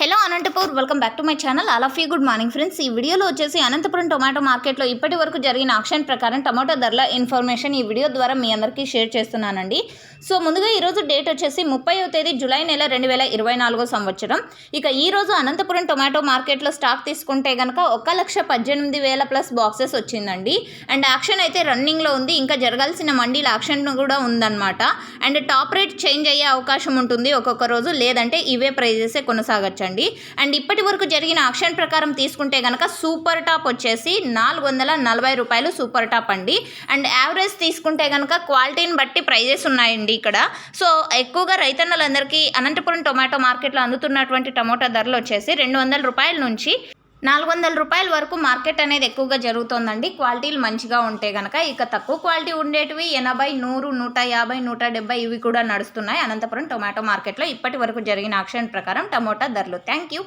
Hello Anantapur welcome back to my channel. All of you good morning friends. ఈ వీడియోలో వచ్చేసి Anantapuram tomato మార్కెట్లో ఇప్పటి వరకు జరిగిన ఆక్షన్ ప్రకారం టమాటో ధరల ఇన్ఫర్మేషన్ ఈ వీడియో ద్వారా మీ అందరికీ షేర్ చేస్తున్నానండి. సో ముందుగా ఈరోజు డేట్ వచ్చేసి ముప్పైవ తేదీ జూలై నెల రెండు వేల ఇరవై నాలుగో సంవత్సరం. ఇక ఈరోజు అనంతపురం టొమాటో మార్కెట్లో స్టాక్ తీసుకుంటే కనుక ఒక లక్ష పద్దెనిమిది వేల ప్లస్ బాక్సెస్ వచ్చిందండి. అండ్ యాక్షన్ అయితే రన్నింగ్లో ఉంది. ఇంకా జరగాల్సిన మండీల యాక్షన్ కూడా ఉందన్నమాట. అండ్ టాప్ రేట్ చేంజ్ అయ్యే అవకాశం ఉంటుంది ఒక్కొక్క రోజు. లేదంటే ఇవే ప్రైజెసే చూడండి. అండ్ ఇప్పటి వరకు జరిగిన ఆక్షన్ ప్రకారం తీసుకుంటే కనుక సూపర్ టాప్ వచ్చేసి నాలుగు వందల నలభై రూపాయలు సూపర్ టాప్ అండి. అండ్ యావరేజ్ తీసుకుంటే కనుక క్వాలిటీని బట్టి ప్రైజెస్ ఉన్నాయండి ఇక్కడ. సో ఎక్కువగా రైతన్నలందరికీ అనంతపురం టొమాటో మార్కెట్లో అందుతున్నటువంటి టమోటా ధరలు వచ్చేసి రెండు వందల రూపాయల నుంచి నాలుగు వందల రూపాయల వరకు మార్కెట్ అనేది ఎక్కువగా జరుగుతోందండి. క్వాలిటీలు మంచిగా ఉంటే కనుక ఇక తక్కువ క్వాలిటీ ఉండేటివి ఎనభై నూరు నూట యాభై నూట డెబ్బై ఇవి కూడా నడుస్తున్నాయి. అనంతపురం టొమాటో మార్కెట్లో ఇప్పటి వరకు జరిగిన ఆక్షన్ ప్రకారం టమోటా ధరలు. Thank you.